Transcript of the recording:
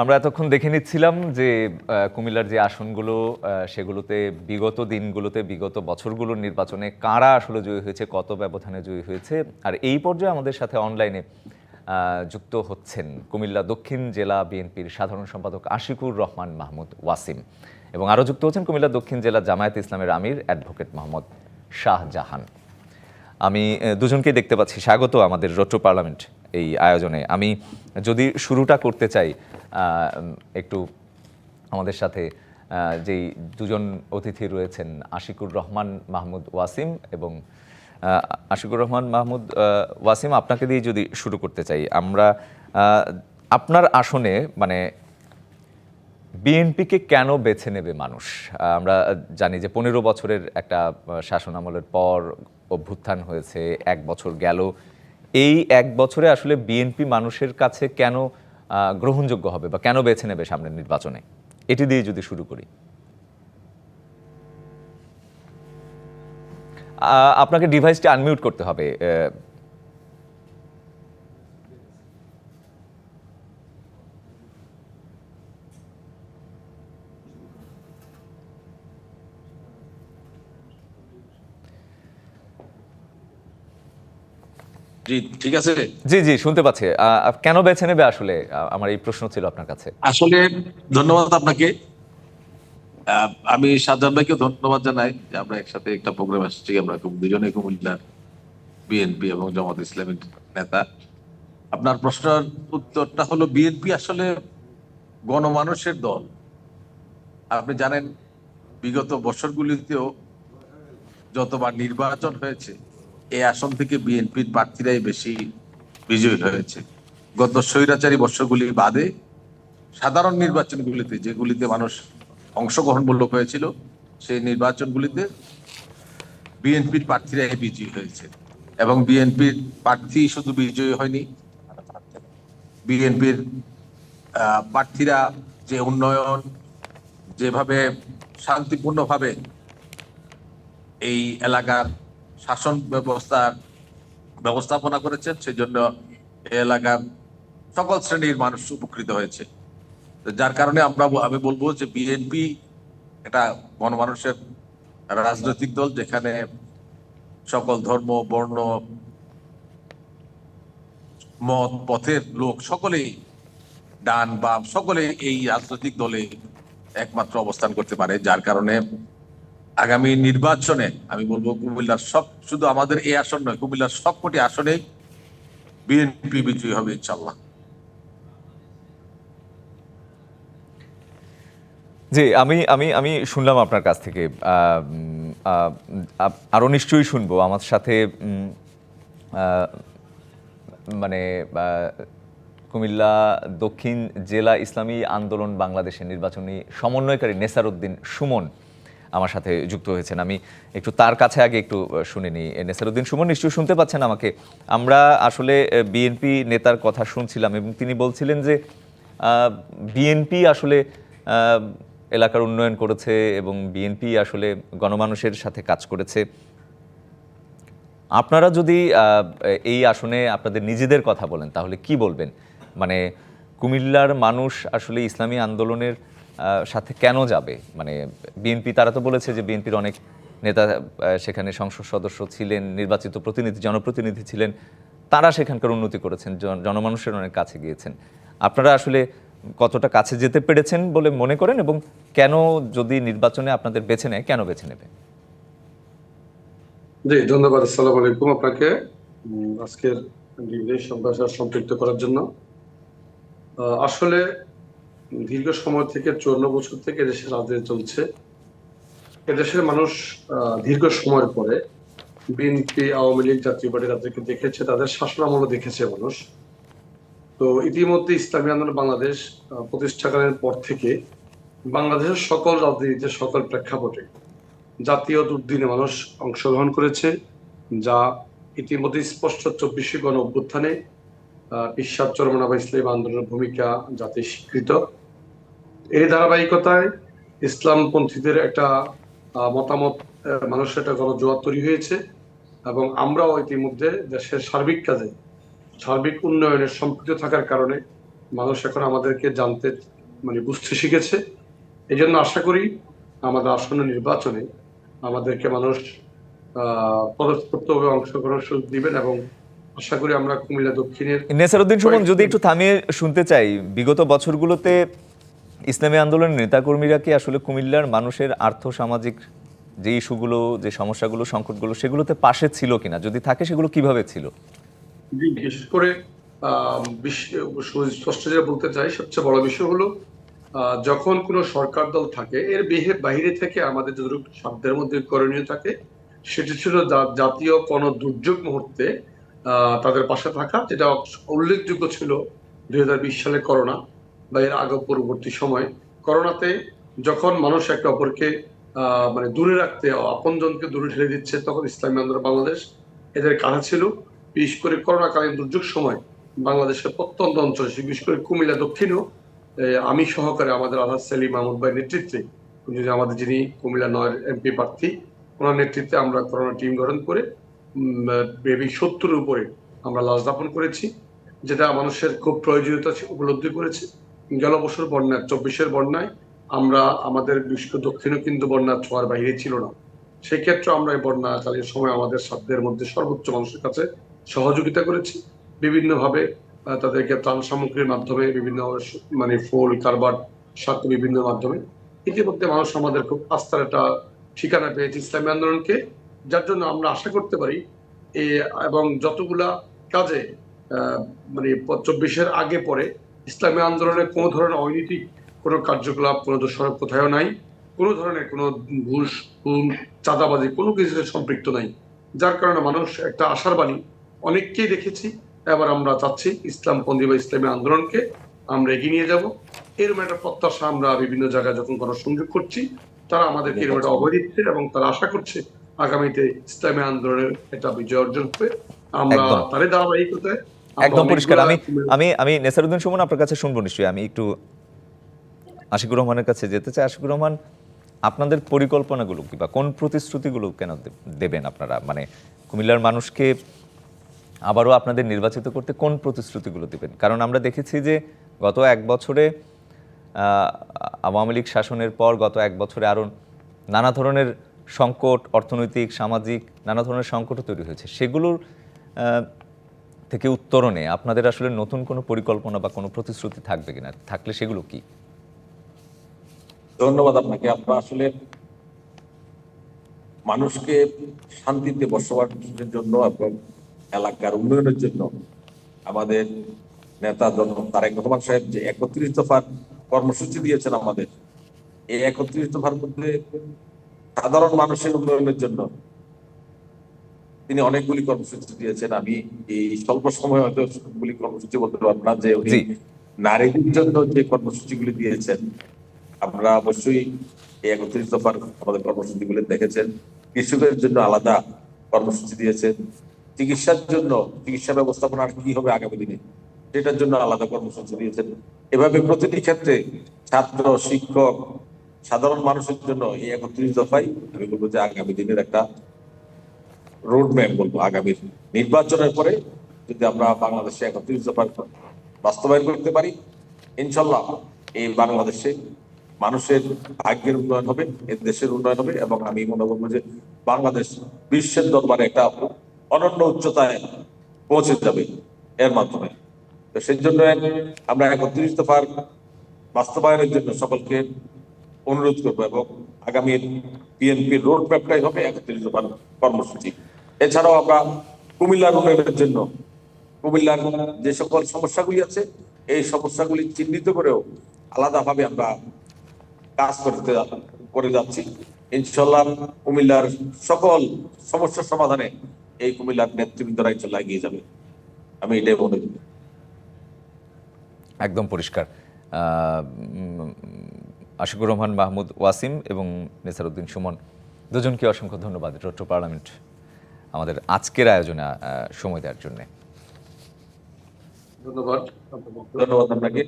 আমরা এতক্ষণ দেখে নিচ্ছিলাম যে কুমিল্লার যে আসনগুলো সেগুলোতে বিগত দিনগুলোতে, বিগত বছরগুলোর নির্বাচনে কারা আসলে জয়ী হয়েছে, কত ব্যবধানে জয়ী হয়েছে, আর এই পর্যায়ে আমাদের সাথে অনলাইনে যুক্ত হচ্ছেন কুমিল্লা দক্ষিণ জেলা বিএনপির সাধারণ সম্পাদক আশিকুর রহমান মাহমুদ ওয়াসিম এবং আরও যুক্ত হচ্ছেন কুমিল্লা দক্ষিণ জেলা জামায়াত ইসলামের আমির অ্যাডভোকেট মোহাম্মদ শাহজাহান। আমি দুজনকেই দেখতে পাচ্ছি। স্বাগত আমাদের রোটো পার্লামেন্ট। এই আয়োজনে। আমি যদি শুরুটা করতে চাই একটু আমাদের সাথে যেই দুজন অতিথি রয়েছেন, আশিকুর রহমান, মাহমুদ ওয়াসিম এবং আশিকুর রহমান, মাহমুদ ওয়াসিম, আপনাকে দিয়ে যদি শুরু করতে চাই, আমরা আপনার আসনে মানে বিএনপিকে কেন বেছে নেবে মানুষ? আমরা জানি যে পনেরো বছরের একটা শাসন আমলের পর অভ্যুত্থান হয়েছে, এক বছর গেল এই এক বছরে আসলে বিএনপি মানুষের কাছে কেন গ্রহণযোগ্য হবে বা কেন বেছে নেবে সামনের নির্বাচনে? এটি দিয়ে যদি শুরু করি। আপনাকে ডিভাইসটি আনমিউট করতে হবে ঠিক আছে? জি জি শুনতে পাচ্ছি। কেন বেছে নেবে আসলে? আমার এই প্রশ্ন ছিল আপনার কাছে। আসলে ধন্যবাদ আপনাকে। আমি সাজ্জাদ ভাইকে ধন্যবাদ জানাই যে আমরা একসাথে একটা প্রোগ্রাম আসছি। আমরা দুজনে কুমিল্লার বিএনপি এবং জামাত ইসলামের নেতা। আপনার প্রশ্নের উত্তরটা হলো বিএনপি আসলে গণমানুষের দল। আপনি জানেন বিগত বছরগুলিতেও যতবার নির্বাচন হয়েছে এই আসন থেকে বিএনপির প্রার্থীরাই বেশি বিজয়ী হয়েছে। গত স্বৈরাচারী বর্ষগুলি বাদে সাধারণ নির্বাচনগুলিতে যেগুলিতে মানুষ অংশগ্রহণমূলক হয়েছিল, সেই নির্বাচনগুলিতে বিএনপির প্রার্থীরাই বিজয়ী হয়েছে এবং বিএনপির প্রার্থী শুধু বিজয়ী হয়নি, বিএনপির প্রার্থীরা যে উন্নয়ন, যেভাবে শান্তিপূর্ণভাবে এই এলাকার শাসন ব্যবস্থার ব্যবস্থাপনা করেছেন, সেজন্য এই এলাকার সকল শ্রেণির মানুষ উপকৃত হয়েছে। যার কারণে আমরা আমি বলব যে বিএনপি এটা গণমানুষের রাজনৈতিক দল, যেখানে সকল ধর্ম, বর্ণ, মত, পথের লোক সকলেই ডান, বাম সকলে এই রাজনৈতিক দলে একমাত্র অবস্থান করতে পারে, যার কারণে আগামী নির্বাচনে আমি বলব কুমিল্লার সব শুধু আমাদের এই আসন নয় কুমিল্লার সবকটি আসনে বিএনপি বিজয়ী হবে ইনশাল্লাহ জি আমি আমি আমি শুনলাম আপনার কাছ থেকে। আহ, উম, আহ, আরও নিশ্চয়ই শুনব। আমার সাথে মানে কুমিল্লা দক্ষিণ জেলা ইসলামী আন্দোলন বাংলাদেশের নির্বাচনী সমন্বয়কারী নেসার উদ্দিন সুমন আমার সাথে যুক্ত হয়েছেন। আমি একটু তার কাছে আগে একটু শুনে নিই। এ, নেসারউদ্দিন সুমন নিশ্চয়ই শুনতে পাচ্ছেন আমাকে। আমরা আসলে বিএনপি নেতার কথা শুনছিলাম এবং তিনি বলছিলেন যে বিএনপি আসলে এলাকার উন্নয়ন করেছে এবং বিএনপি আসলে গণমানুষের সাথে কাজ করেছে। আপনারা যদি এই আসনে আপনাদের নিজেদের কথা বলেন তাহলে কি বলবেন? মানে কুমিল্লার মানুষ আসলে ইসলামী আন্দোলনের সাথে কেন যাবে? মানে বিএনপি, তারা তো বলেছে যে বিএনপির অনেক নেতা সেখানে সংসদ সদস্য ছিলেন, নির্বাচিত প্রতিনিধি, জনপ্রতিনিধি ছিলেন। তারা সেখানকার উন্নতি করেছেন জনমানুষের অনেক কাছে গিয়েছেন। আপনারা আসলে কতটা কাছে যেতে পেরেছেন বলে মনে করেন এবং কেন যদি নির্বাচনে আপনাদের বেছে নেয়, কেন বেছে নেবে? জি, ধন্যবাদ, আসসালামু আলাইকুম আপনাকে। আজকের সম্প্রসার সম্পৃক্ত করার জন্য। আসলে দীর্ঘ সময় থেকে চুয়ান্ন বছর থেকে দেশের রাজনীতি চলছে। এদেশের মানুষ দীর্ঘ সময়ের পরে বিএনপি, আওয়ামী লীগ জাতীয় পার্টি তাদেরকে দেখেছে, তাদের শাসন আমলও দেখেছে মানুষ। তো ইতিমধ্যে ইসলামী আন্দোলন বাংলাদেশ প্রতিষ্ঠাকালের পর থেকে বাংলাদেশের সকল রাজনীতিতে সকল প্রেক্ষাপটে জাতীয় দুর্দিনে মানুষ অংশগ্রহণ করেছে, যা ইতিমধ্যে স্পষ্ট চব্বিশে গণ অভ্যুত্থানে ঈশ্বর চরমনা বা ইসলাম আন্দোলনের ভূমিকা জাতি স্বীকৃত। এই ধারাবাহিকতায় ইসলামপন্থীদের একটা মতামত মানুষের একটা গণজোয়ার তৈরি হয়েছে এবং আমরাও ইতিমধ্যে দেশের সার্বিক কাজে সার্বিক উন্নয়নে সম্পৃক্ত থাকার কারণে মানুষ এখন আমাদেরকে জানতে মানে বুঝতে শিখেছে। এই জন্য আশা করি আমাদের আসন্ন নির্বাচনে আমাদেরকে মানুষ আহ পদস্পর্তভাবে অংশগ্রহণ সুযোগ দিবেন এবং আশা করি আমরা কুমিল্লা দক্ষিণের নেসারউদ্দিন সুমন যদি একটু থামিয়ে শুনতে চাই বিগত বছরগুলোতে ইসলামী আন্দোলনের নেতাকর্মীরা কি আসলে কুমিল্লার মানুষের আর্থ সামাজিক যে ইস্যুগুলো, যে সমস্যাগুলো, সংকটগুলো, সেগুলোতে পাশে ছিল কিনা? যদি থাকে, সেগুলো কীভাবে ছিল? বিশেষ করে সুস্পষ্ট যেটা বলতে চাই, সবচেয়ে বড় বিষয় হলো যখন কোনো সরকার দল থাকে, এর বিহে বাইরে থেকে আমাদের যতটুকু সাধ্যের মধ্যে করণীয় থাকে, সেটি ছিল জাতীয় কোনো দুর্যোগ মুহূর্তে তাদের পাশে থাকা, যেটা উল্লেখযোগ্য ছিল দুই হাজার বিশ সালে করোনা। বা এর আগে পরবর্তী সময়, করোনাতে যখন মানুষ একে অপরকে মানে দূরে রাখতে আপনজনকে দূরে ঠেলে দিচ্ছে, তখন ইসলামী আন্দোলন বাংলাদেশ এদের কাছে ছিল। বিশেষ করে করোনাকালীন দুর্যোগ সময় বাংলাদেশের প্রত্যন্ত অঞ্চল, বিশেষ করে কুমিল্লা দক্ষিণও আমি সহকারে আমাদের আধার সেলিম মাহমুদ ভাই নেতৃত্বে আমাদের যিনি কুমিল্লা নয় এমপি প্রার্থী, ওনার নেতৃত্বে আমরা করোনা টিম গঠন করে বেবি সত্তরের উপরে আমরা লাশ দাপন করেছি, যেটা মানুষের খুব প্রয়োজনীয়তা উপলব্ধি করেছে। গেল বছর বন্যায় চব্বিশের বন্যায় আমরা আমাদের বিশ্ব দক্ষিণও কিন্তু বন্যার ছোঁয়ার বাইরে ছিল না। সেক্ষেত্রে আমরা এই বন্যা বন্যাকালীন সময় আমাদের সাধ্যের মধ্যে সর্বোচ্চ মানুষের কাছে সহযোগিতা করেছি। বিভিন্নভাবে তাদেরকে ত্রাণ সামগ্রীর মাধ্যমে, বিভিন্ন মানে ফুল, কারবার সাথে বিভিন্ন মাধ্যমে। ইতিমধ্যে মানুষ আমাদের খুব আস্থার একটা ঠিকানা পেয়েছে ইসলামী আন্দোলনকে, যার জন্য আমরা আশা করতে পারি এবং যতগুলা কাজে মানে চব্বিশের আগে পরে ইসলামী আন্দোলনের কোনো ধরনের অনৈতিক কোনো কার্যকলাপ কোনো দোষারোপ কোথাও নাই। কোনো ধরনের কোনো ঘুষ খুন চাঁদাবাজি কোনো কিছুতে সম্পৃক্ত নাই। যার কারণে মানুষ একটা আশার বাণী অনেককেই দেখেছি। এবার আমরা চাচ্ছি ইসলামপন্থী বা ইসলামী আন্দোলনকে আমরা এগিয়ে নিয়ে যাব। এরকম একটা প্রত্যাশা আমরা বিভিন্ন জায়গায় যখন কোনো সংযোগ করছি তারা আমাদেরকে এরকম একটা অভয় দিচ্ছে এবং তারা আশা করছে আগামীতে ইসলামী আন্দোলনের একটা বিজয় অর্জন হবে। আমরা তাদের ধারাবাহিকতায় একদম পরিষ্কার। আমি আমি আমি নেসারউদ্দিন সুমন আপনার কাছে শুনব নিশ্চয়ই। আমি একটু আশিকুর রহমানের কাছে যেতে চাই। আশিকুর রহমান আপনাদের পরিকল্পনাগুলো কি বা কোন প্রতিশ্রুতিগুলো কেন দেবেন আপনারা? মানে কুমিল্লার মানুষকে আবারও আপনাদের নির্বাচিত করতে কোন প্রতিশ্রুতিগুলো দেবেন? কারণ আমরা দেখেছি যে গত এক বছরে আহ, আওয়ামী লীগ শাসনের পর গত এক বছরে আরও নানা ধরনের সংকট অর্থনৈতিক সামাজিক নানা ধরনের সংকটও তৈরি হয়েছে। সেগুলোর আহ, থেকে উত্তরণে আপনাদের আসলে নতুন কোনো পরিকল্পনা বা কোনো প্রতিশ্রুতি থাকবে কিনা? থাকলে সেগুলো কি? ধন্যবাদ আপনাকে। আমরা আসলে মানুষকে শান্তিতে বসবাসের জন্য এবং এলাকার উন্নয়নের জন্য আমাদের নেতা জনক তারেক রহমান সাহেব যে একত্রিশ দফার কর্মসূচি দিয়েছেন আমাদের, এই একত্রিশ দফার মধ্যে সাধারণ মানুষের উন্নয়নের জন্য তিনি অনেকগুলি কর্মসূচি দিয়েছেন। আমি এই স্বল্প সময় হয়তো সবগুলি কর্মসূচি বলতে পারব না যে উনি নারীদের জন্য যে কর্মসূচিগুলি দিয়েছেন আমরা অবশ্যই এই একত্রিশ দফার আমাদের কর্মসূচিগুলি দেখেছেন। কৃষকের জন্য আলাদা কর্মসূচি দিয়েছেন। চিকিৎসার জন্য চিকিৎসা ব্যবস্থাপনা আর কি হবে আগামী দিনে সেটার জন্য আলাদা কর্মসূচি দিয়েছেন। এভাবে প্রতিটি ক্ষেত্রে ছাত্র শিক্ষক সাধারণ মানুষের জন্য এই একত্রিশ দফাই আমি বলব যে আগামী দিনের একটা রোড ম্যাপ বলব আগামী নির্বাচনের পরে যদি আমরা বাংলাদেশে একত্রিশ দফার বাস্তবায়ন করতে পারি ইনশাল্লাহ এই বাংলাদেশে মানুষের ভাগ্যের উন্নয়ন হবে এর দেশের উন্নয়ন হবে এবং আমি মনে করব যে বাংলাদেশ বিশ্বের দরবারে একটা অনন্য উচ্চতায় পৌঁছে যাবে এর মাধ্যমে। তো সেই জন্য আমরা একত্রিশ দফার বাস্তবায়নের জন্য সকলকে অনুরোধ করব এবং আগামী বিএনপির রোড ম্যাপটাই হবে একত্রিশ দফার কর্মসূচি। এছাড়াও আমরা কুমিল্লার উন্নয়নের জন্য, কুমিল্লার যে সকল সমস্যাগুলি আছে, এই সমস্যাগুলি চিহ্নিত করেও আলাদাভাবে আমরা কাজ করতে করে যাচ্ছি। ইনশাল্লাহ কুমিল্লার সকল সমস্যার সমাধানে এই কুমিল্লার নেতৃবৃন্দরা ইনশাল্লাহ এগিয়ে যাবে। আমি এটাই মনে করি একদম পরিষ্কার। আশিকুর রহমান, মাহমুদ ওয়াসিম এবং নেসারউদ্দিন সুমন, দুজনকে অসংখ্য ধন্যবাদ রোট্র পার্লামেন্ট। আমাদের আজকের আয়োজনে আহ, সময় দেওয়ার জন্য। ধন্যবাদ। ধন্যবাদ আপনাকে।